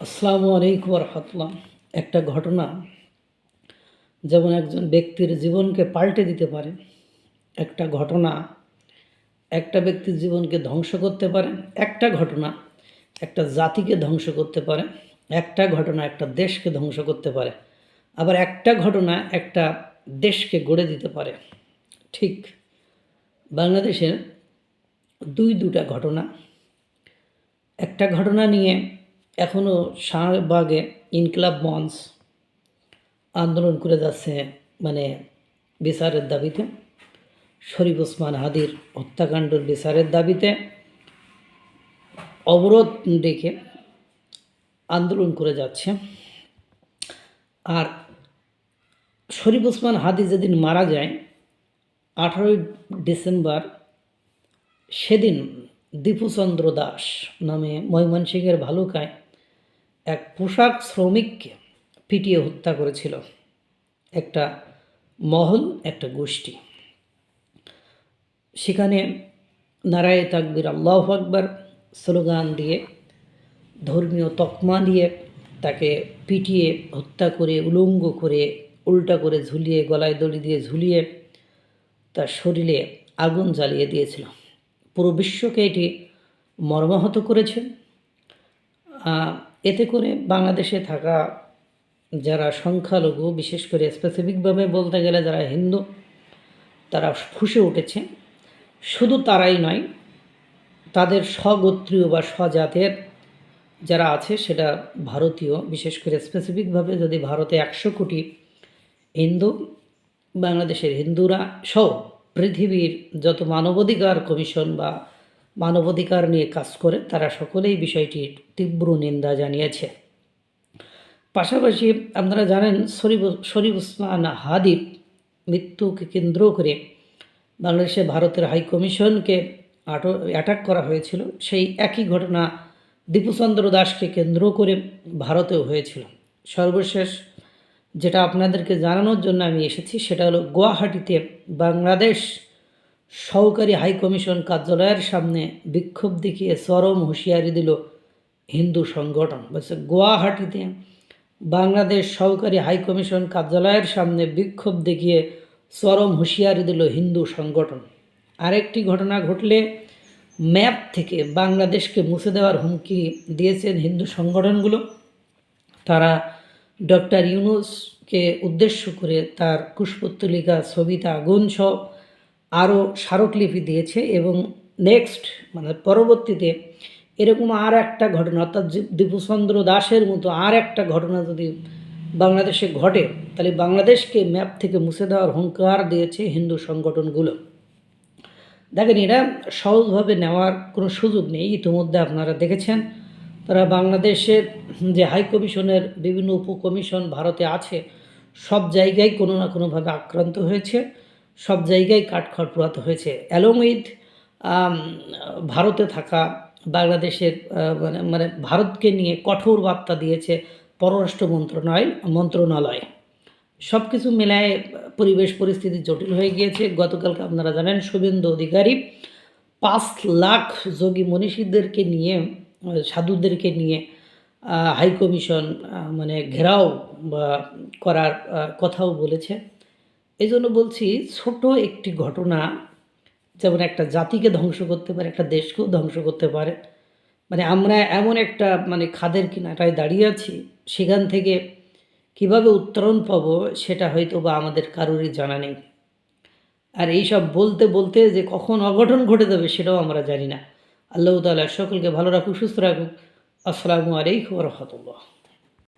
আসসালামু আলাইকুম রহমতুল্লাহ একটা ঘটনা যেমন একজন ব্যক্তির জীবনকে পাল্টে দিতে পারে, একটা ঘটনা একটা ব্যক্তির জীবনকে ধ্বংস করতে পারে, একটা ঘটনা একটা জাতিকে ধ্বংস করতে পারে, একটা ঘটনা একটা দেশকে ধ্বংস করতে পারে, আবার একটা ঘটনা একটা দেশকে গড়ে দিতে পারে। ঠিক বাংলাদেশের দুই দুটা ঘটনা। একটা ঘটনা নিয়ে এখনও শাহবাগে ইনকলাব মঞ্চ আন্দোলন করে যাচ্ছে মানে বিচারের দাবিতে। শরীফ ওসমান হাদির হত্যাকাণ্ডের বিচারের দাবিতে অবরোধ ডেকে আন্দোলন করে যাচ্ছে। আর শরীফ ওসমান হাদি যেদিন মারা যায়, আঠারোই ডিসেম্বর, সেদিন দীপুচন্দ্র দাস নামে ময়মনসিংহের ভালুকায় এক পোশাক শ্রমিককে পিটিয়ে হত্যা করেছিল। একটা মহল, একটা গোষ্ঠী। সেখানে নারায় তাকবির আল্লাহ আকবর স্লোগান দিয়ে, ধর্মীয় তকমা দিয়ে তাকে পিটিয়ে, হত্যা করে, উলঙ্গ করে, উল্টা করে ঝুলিয়ে, গলায় দড়ি দিয়ে ঝুলিয়ে তার শরীরে আগুন জ্বালিয়ে দিয়েছিল। পুরো বিশ্বকে এটি মর্মাহত করেছে। এতে করে বাংলাদেশে থাকা যারা সংখ্যালঘু, বিশেষ করে স্পেসিফিকভাবে বলতে গেলে যারা হিন্দু, তারা ফুসে উঠেছে। শুধু তারাই নয়, তাদের স্বগোত্রীয় বা স্বজাতের যারা আছে, সেটা ভারতীয়, বিশেষ করে স্পেসিফিকভাবে যদি ভারতে একশো কোটি হিন্দু, বাংলাদেশের হিন্দুরা সহ পৃথিবীর যত মানবাধিকার কমিশন বা মানবাধিকার নিয়ে কাজ করে তারা সকলেই বিষয়টির তীব্র নিন্দা জানিয়েছে। পাশাপাশি আপনারা জানেন, শরীফ শরীফ উসমান হাদির মৃত্যুকে কেন্দ্র করে বাংলাদেশে ভারতের হাই কমিশনকে আটো, অ্যাটাক করা হয়েছিল। সেই একই ঘটনা দীপুচন্দ্র দাসকে কেন্দ্র করে ভারতেও হয়েছিল। সর্বশেষ যেটা আপনাদেরকে জানানোর জন্য আমি এসেছি, সেটা হলো গুয়াহাটিতে বাংলাদেশ সহকারী হাইকমিশন কার্যালয়ের সামনে বিক্ষোভ দেখিয়ে চরম হুঁশিয়ারি দিল হিন্দু সংগঠন। বলছে, গুয়াহাটিতে বাংলাদেশ সহকারী হাইকমিশন কার্যালয়ের সামনে বিক্ষোভ দেখিয়ে চরম হুঁশিয়ারি দিল হিন্দু সংগঠন। আরেকটি ঘটনা ঘটলে ম্যাপ থেকে বাংলাদেশকে মুছে দেওয়ার হুমকি দিয়েছেন হিন্দু সংগঠনগুলো। তারা ডক্টর ইউনুসকে উদ্দেশ্য করে তার কুশপুত্তলিকা ছবিতে আগুন সহ আরও স্মারকলিপি দিয়েছে এবং নেক্সট মানে পরবর্তীতে এরকম আর একটা ঘটনা, অর্থাৎ দীপুচন্দ্র দাসের মতো আর একটা ঘটনা যদি বাংলাদেশে ঘটে, তাহলে বাংলাদেশকে ম্যাপ থেকে মুছে দেওয়ার হুঙ্কার দিয়েছে হিন্দু সংগঠনগুলো। দেখেন, এরা সহজভাবে নেওয়ার কোনো সুযোগ নেই। ইতিমধ্যে আপনারা দেখেছেন, তারা বাংলাদেশের যে হাই কমিশনের বিভিন্ন উপকমিশন ভারতে আছে, সব জায়গায় কোনো না কোনোভাবে আক্রান্ত হয়েছে। সব জায়গায় কাঠখড় পোড়াতে হয়েছে। অ্যালং উইথ ভারতে থাকা বাংলাদেশের মানে মানে ভারতকে নিয়ে কঠোর বার্তা দিয়েছে পররাষ্ট্র মন্ত্রণালয় মন্ত্রণালয়। সব কিছু মেলায় পরিবেশ পরিস্থিতি জটিল হয়ে গিয়েছে। গতকালকে আপনারা জানেন শুভেন্দু অধিকারী পাঁচ লাখ যোগী মনীষীদেরকে নিয়ে সাধুদেরকে নিয়ে আহ, হাই কমিশন আহ, মানে ঘেরাও বা করার কথাও বলেছে। এই জন্য বলছি ছোট একটি ঘটনা, যেমন একটা জাতিকে ধ্বংস করতে পারে, একটা দেশকেও ধ্বংস করতে পারে। মানে আমরা এমন একটা মানে খাদের কিনারায় দাঁড়িয়ে আছি, সেখান থেকে কীভাবে উত্তরণ পাবো সেটা হয়তো বা আমাদের কারোরই জানা নেই। আর এইসব বলতে বলতে যে কখন অঘটন ঘটে যাবে সেটাও আমরা জানি না। আল্লাহ তাআলা সকলকে ভালো রাখুক, সুস্থ রাখুক। আসসালামু আলাইকুম রহমতুল্লাহ।